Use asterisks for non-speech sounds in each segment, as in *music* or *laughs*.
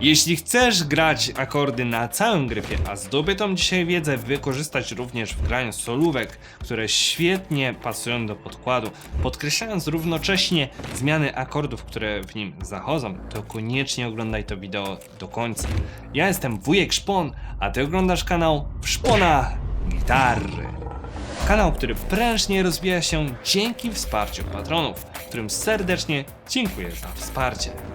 Jeśli chcesz grać akordy na całym gryfie, a zdobytą dzisiaj wiedzę wykorzystać również w graniu solówek, które świetnie pasują do podkładu, podkreślając równocześnie zmiany akordów, które w nim zachodzą, to koniecznie oglądaj to wideo do końca. Ja jestem Wujek Szpon, a ty oglądasz kanał w Szponach Gitary. Kanał, który prężnie rozwija się dzięki wsparciu patronów, którym serdecznie dziękuję za wsparcie.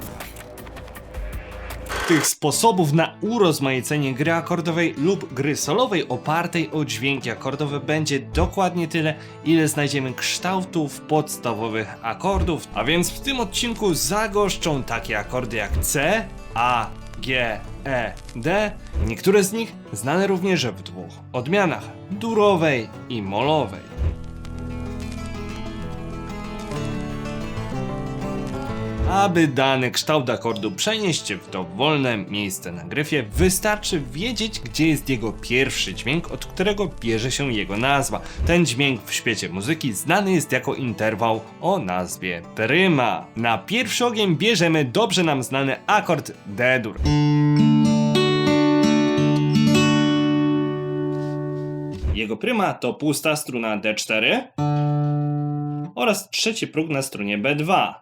Tych sposobów na urozmaicenie gry akordowej lub gry solowej opartej o dźwięki akordowe będzie dokładnie tyle, ile znajdziemy kształtów podstawowych akordów. A więc w tym odcinku zagoszczą takie akordy jak C, A, G, E, D. Niektóre z nich znane również w dwóch odmianach durowej i molowej. Aby dany kształt akordu przenieść w dowolne miejsce na gryfie, wystarczy wiedzieć, gdzie jest jego pierwszy dźwięk, od którego bierze się jego nazwa. Ten dźwięk w świecie muzyki znany jest jako interwał o nazwie pryma. Na pierwszy ogień bierzemy dobrze nam znany akord D-dur. Jego pryma to pusta struna D4 oraz trzeci próg na strunie B2.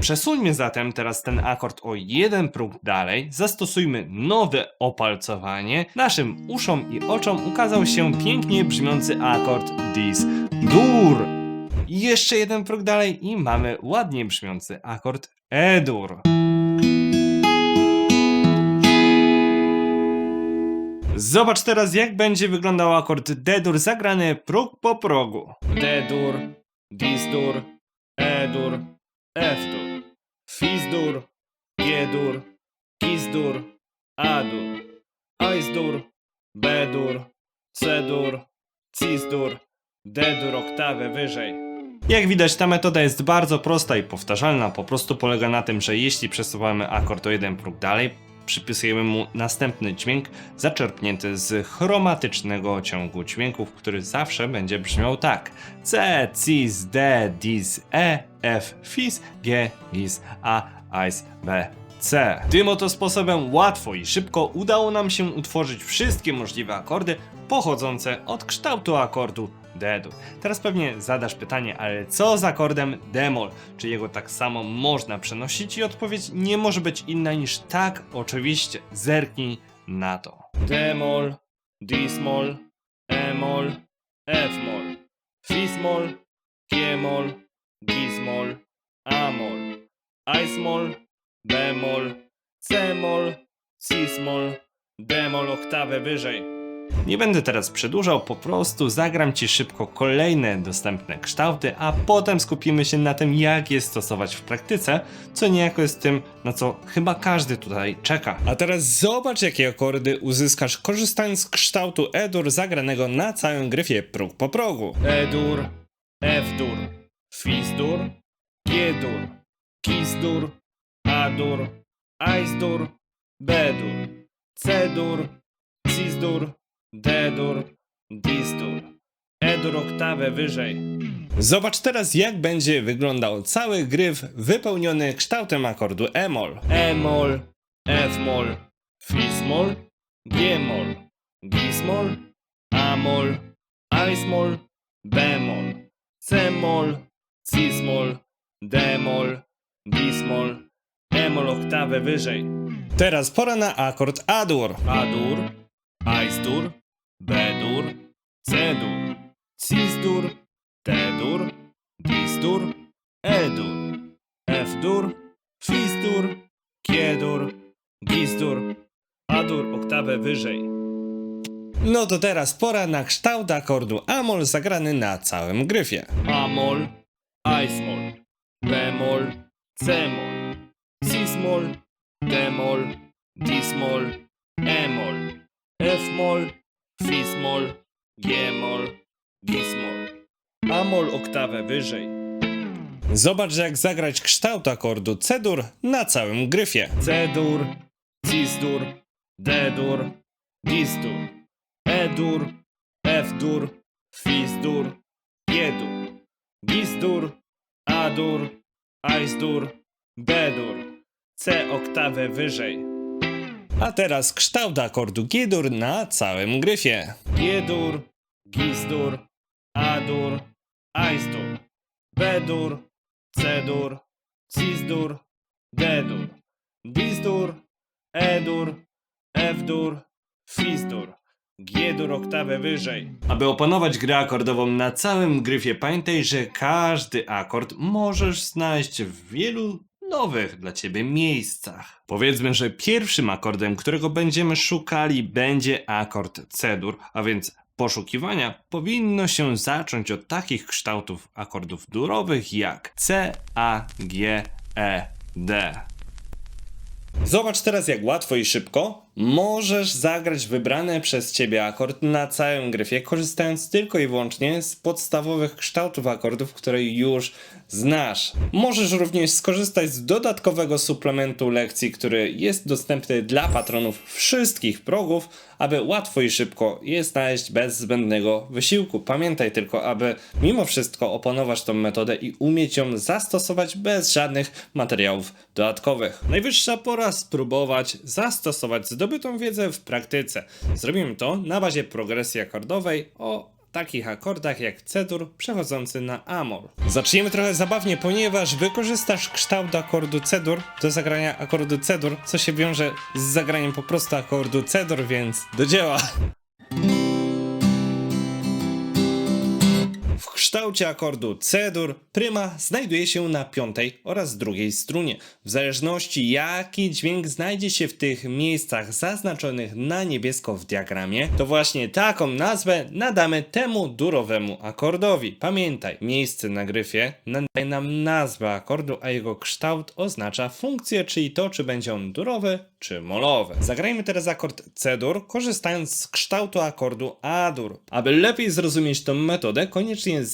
Przesuńmy zatem teraz ten akord o jeden próg dalej, zastosujmy nowe opalcowanie. Naszym uszom i oczom ukazał się pięknie brzmiący akord Dis Dur. Jeszcze jeden próg dalej i mamy ładnie brzmiący akord E-dur. Zobacz teraz jak będzie wyglądał akord D-dur zagrany próg po progu. D-dur, Dis-dur, E-dur, F-dur, Fis-dur, G-dur, Kis-dur, A-dur, Ais-dur, B-dur, C-dur, Cis-dur, D-dur oktawę wyżej. Jak widać ta metoda jest bardzo prosta i powtarzalna, po prostu polega na tym, że jeśli przesuwamy akord o jeden próg dalej, przypisujemy mu następny dźwięk zaczerpnięty z chromatycznego ciągu dźwięków, który zawsze będzie brzmiał tak. C, Cis, D, Dis, E, F, Fis, G, Gis, A, Ais, B, C. Tym oto sposobem łatwo i szybko udało nam się utworzyć wszystkie możliwe akordy pochodzące od kształtu akordu D-dur. Teraz pewnie zadasz pytanie, ale co z akordem D-moll? Czy jego tak samo można przenosić? I odpowiedź nie może być inna niż tak, oczywiście. Zerknij na to. D-moll, D-moll, E-moll, F-moll, Fis-moll, G-moll, Gis-moll, A-moll, Ais-moll, B-moll, C-moll, Cis-moll, D-moll oktawę wyżej. Nie będę teraz przedłużał, po prostu zagram Ci szybko kolejne dostępne kształty, a potem skupimy się na tym, jak je stosować w praktyce, co niejako jest tym, na co chyba każdy tutaj czeka. A teraz zobacz, jakie akordy uzyskasz korzystając z kształtu E-dur zagranego na całym gryfie próg po progu. E-dur, F-dur, Fis-dur, G-dur, Kis-dur, A-dur, Ais-dur, B-dur, C-dur, Cis-dur, D-dur, Dis-dur. E-dur oktawę wyżej. Zobacz teraz jak będzie wyglądał cały gryf wypełniony kształtem akordu E-moll. E-moll, F-moll, Fis-moll, G-moll, Gis-moll, A-moll, Ais-moll, B-moll, C-moll, Cis-moll, D-moll, Dis-moll, E-moll oktawę wyżej. Teraz pora na akord A-dur. A-dur, Ais-dur, B-dur, C-dur, Cis-dur, D-dur, Dis-dur, E-dur, F-dur, Fis-dur, G-dur, Gis-dur, A-dur oktawę wyżej. No to teraz pora na kształt akordu. A-moll zagrany na całym gryfie. A-moll, Ais-moll, B-moll, C-moll, Cis-moll, D-moll, Dis-moll, E-moll, F-moll, Fis-moll, G-moll, Gis-moll. A-moll oktawę wyżej. Zobacz jak zagrać kształt akordu C-dur na całym gryfie. C-dur, Cis-dur, D-dur, Gis-dur, E-dur, F-dur, Fis-dur, G-dur, Gis-dur, A-dur, Ais-dur, B-dur. C oktawę wyżej. A teraz kształt akordu G-dur na całym gryfie. G-dur, Gis-dur, A-dur, Ais-dur, B-dur, C-dur, Cis-dur, D-dur, Dis-dur, E-dur, F-dur, Fis-dur. G-dur oktawę wyżej. Aby opanować grę akordową na całym gryfie, pamiętaj, że każdy akord możesz znaleźć w wielu nowych dla ciebie miejscach. Powiedzmy, że pierwszym akordem, którego będziemy szukali, będzie akord C-dur, a więc poszukiwania powinno się zacząć od takich kształtów akordów durowych jak C, A, G, E, D. Zobacz teraz, jak łatwo i szybko możesz zagrać wybrany przez ciebie akord na całym gryfie, korzystając tylko i wyłącznie z podstawowych kształtów akordów, które już znasz. Możesz również skorzystać z dodatkowego suplementu lekcji, który jest dostępny dla patronów wszystkich progów, aby łatwo i szybko je znaleźć bez zbędnego wysiłku. Pamiętaj tylko, aby mimo wszystko opanować tą metodę i umieć ją zastosować bez żadnych materiałów dodatkowych. Najwyższa pora spróbować zastosować zdobytą wiedzę w praktyce. Zrobimy to na bazie progresji akordowej o takich akordach jak C-dur przechodzący na Amol. Zaczniemy trochę zabawnie, ponieważ wykorzystasz kształt akordu C-dur do zagrania akordu C-dur, co się wiąże z zagraniem po prostu akordu C-dur, więc do dzieła! Kształcie akordu C-dur pryma znajduje się na piątej oraz drugiej strunie. W zależności jaki dźwięk znajdzie się w tych miejscach zaznaczonych na niebiesko w diagramie, to właśnie taką nazwę nadamy temu durowemu akordowi. Pamiętaj, miejsce na gryfie nadaje nam nazwę akordu, a jego kształt oznacza funkcję, czyli to, czy będzie on durowy, czy molowy. Zagrajmy teraz akord C-dur, korzystając z kształtu akordu A-dur. Aby lepiej zrozumieć tę metodę, koniecznie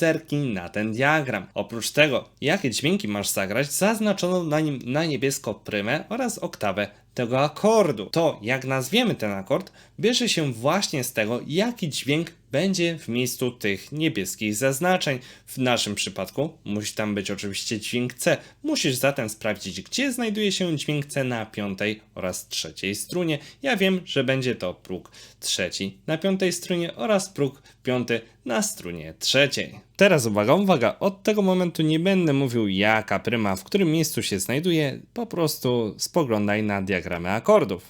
na ten diagram. Oprócz tego, jakie dźwięki masz zagrać, zaznaczono na nim na niebiesko prymę oraz oktawę tego akordu. To, jak nazwiemy ten akord, bierze się właśnie z tego, jaki dźwięk będzie w miejscu tych niebieskich zaznaczeń. W naszym przypadku musi tam być oczywiście dźwięk C. Musisz zatem sprawdzić, gdzie znajduje się dźwięk C na piątej oraz trzeciej strunie. Ja wiem, że będzie to próg trzeci na piątej strunie oraz próg piąty na strunie trzeciej. Teraz uwaga, uwaga, od tego momentu nie będę mówił jaka pryma w którym miejscu się znajduje, po prostu spoglądaj na diagramy akordów.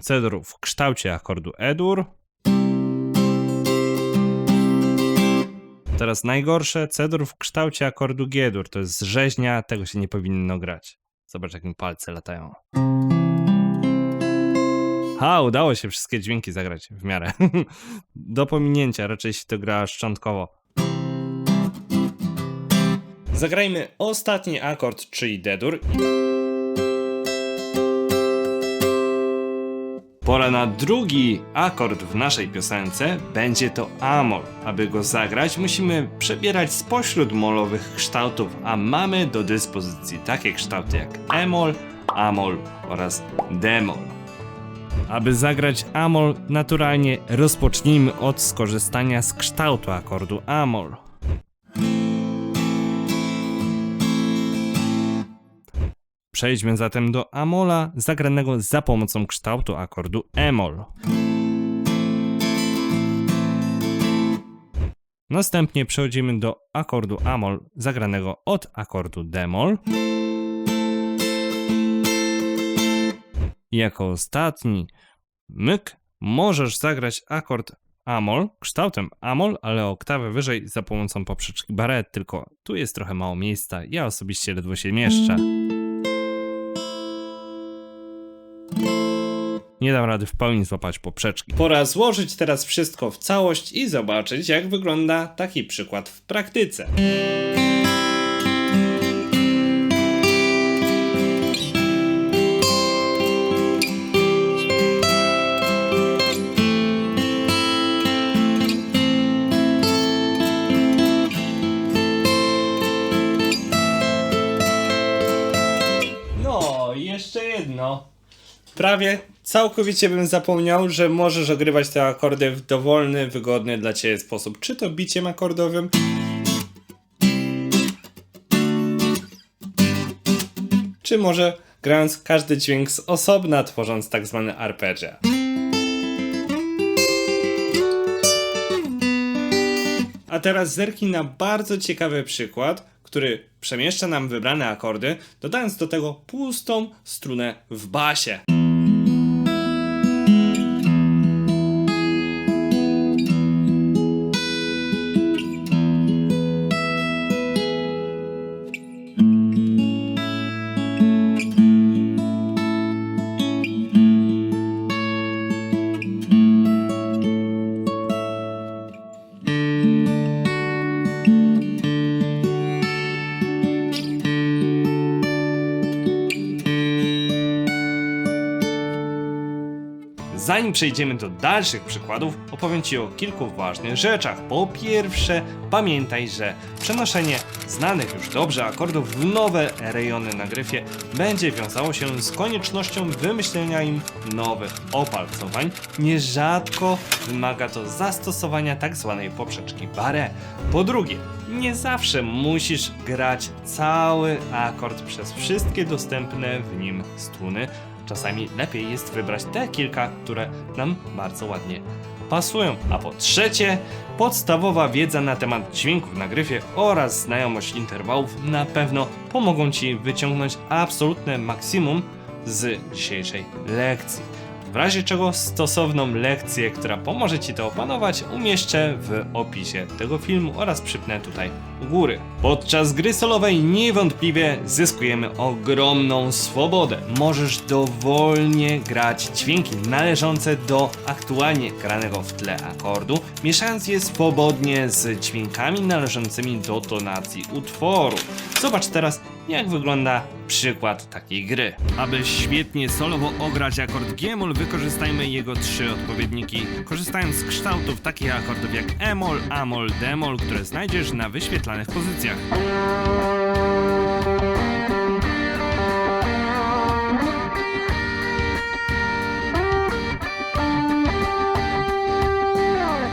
C-dur w kształcie akordu E-dur. Teraz najgorsze, C-dur w kształcie akordu G-dur. To jest rzeźnia, tego się nie powinno grać. Zobacz, jak mi palce latają. Ha, udało się wszystkie dźwięki zagrać w miarę. *laughs* Do pominięcia, raczej się to gra szczątkowo. Zagrajmy ostatni akord, czyli D-dur. Pora na drugi akord w naszej piosence, będzie to Amol. Aby go zagrać, musimy przebierać spośród molowych kształtów, a mamy do dyspozycji takie kształty jak Emol, Amol oraz Demol. Aby zagrać Amol naturalnie, rozpocznijmy od skorzystania z kształtu akordu Amol. Przejdźmy zatem do Amola, zagranego za pomocą kształtu akordu Emol. Następnie przechodzimy do akordu Amol, zagranego od akordu Demol. Jako ostatni myk możesz zagrać akord Amol kształtem Amol, ale oktawę wyżej za pomocą poprzeczki baret, tylko tu jest trochę mało miejsca, ja osobiście ledwo się mieszczę. Nie dam rady w pełni złapać poprzeczki. Pora złożyć teraz wszystko w całość i zobaczyć, jak wygląda taki przykład w praktyce. No, jeszcze jedno. Prawie całkowicie bym zapomniał, że możesz ogrywać te akordy w dowolny, wygodny dla Ciebie sposób. Czy to biciem akordowym, czy może grając każdy dźwięk z osobna, tworząc tak zwany arpeggio. A teraz zerknij na bardzo ciekawy przykład, który przemieszcza nam wybrane akordy, dodając do tego pustą strunę w basie. Zanim przejdziemy do dalszych przykładów, opowiem Ci o kilku ważnych rzeczach. Po pierwsze, pamiętaj, że przenoszenie znanych już dobrze akordów w nowe rejony na gryfie będzie wiązało się z koniecznością wymyślenia im nowych opalcowań. Nierzadko wymaga to zastosowania tak zwanej poprzeczki barre. Po drugie, nie zawsze musisz grać cały akord przez wszystkie dostępne w nim struny. Czasami lepiej jest wybrać te kilka, które nam bardzo ładnie pasują. A po trzecie, podstawowa wiedza na temat dźwięków na gryfie oraz znajomość interwałów na pewno pomogą Ci wyciągnąć absolutne maksimum z dzisiejszej lekcji. W razie czego stosowną lekcję, która pomoże Ci to opanować, umieszczę w opisie tego filmu oraz przypnę tutaj u góry. Podczas gry solowej niewątpliwie zyskujemy ogromną swobodę. Możesz dowolnie grać dźwięki należące do aktualnie granego w tle akordu, mieszając je swobodnie z dźwiękami należącymi do tonacji utworu. Zobacz teraz, jak wygląda przykład takiej gry. Aby świetnie solowo ograć akord G-moll, wykorzystajmy jego trzy odpowiedniki, korzystając z kształtów takich akordów jak E-moll, A-moll, D-moll, które znajdziesz na wyświetlanych pozycjach.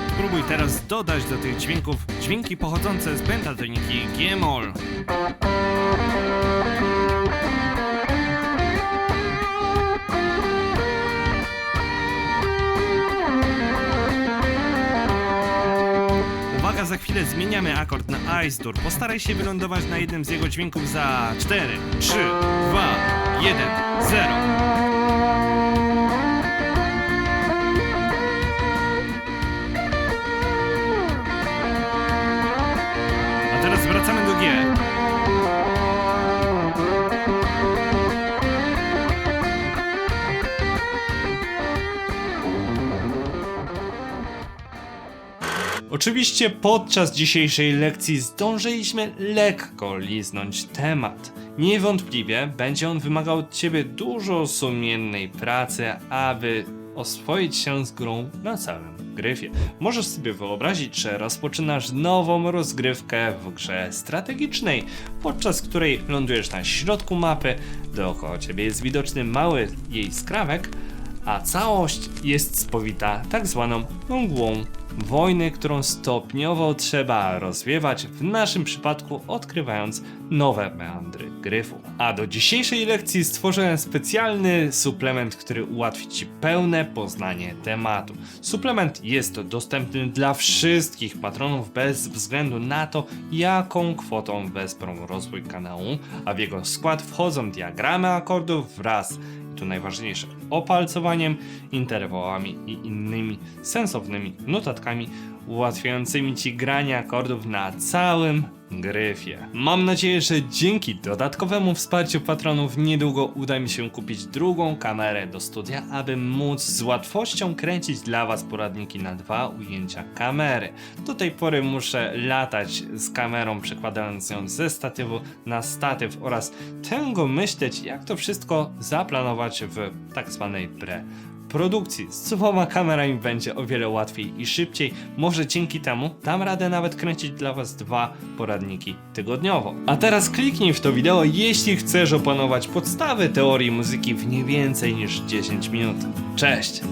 Spróbuj teraz dodać do tych dźwięków dźwięki pochodzące z pentatoniki G-moll. Chwilę zmieniamy akord na Ice Tour. Postaraj się wylądować na jednym z jego dźwięków za 4, 3, 2, 1, 0. Oczywiście podczas dzisiejszej lekcji zdążyliśmy lekko liznąć temat. Niewątpliwie będzie on wymagał od Ciebie dużo sumiennej pracy, aby oswoić się z grą na całym gryfie. Możesz sobie wyobrazić, że rozpoczynasz nową rozgrywkę w grze strategicznej, podczas której lądujesz na środku mapy, dookoła Ciebie jest widoczny mały jej skrawek, a całość jest spowita tak zwaną mgłą wojny, którą stopniowo trzeba rozwiewać, w naszym przypadku odkrywając nowe meandry gryfu. A do dzisiejszej lekcji stworzyłem specjalny suplement, który ułatwi Ci pełne poznanie tematu. Suplement jest dostępny dla wszystkich patronów bez względu na to, jaką kwotą wesprą rozwój kanału, a w jego skład wchodzą diagramy akordów wraz tu najważniejsze, opalcowaniem, interwałami i innymi sensownymi notatkami ułatwiającymi Ci granie akordów na całym gryfie. Mam nadzieję, że dzięki dodatkowemu wsparciu patronów niedługo uda mi się kupić drugą kamerę do studia, aby móc z łatwością kręcić dla Was poradniki na dwa ujęcia kamery. Do tej pory muszę latać z kamerą, przekładając ją ze statywu na statyw oraz tęgo myśleć, jak to wszystko zaplanować w tak zwanej pre produkcji. Z dwoma kamerami będzie o wiele łatwiej i szybciej. Może dzięki temu dam radę nawet kręcić dla Was dwa poradniki tygodniowo. A teraz kliknij w to wideo, jeśli chcesz opanować podstawy teorii muzyki w nie więcej niż 10 minut. Cześć!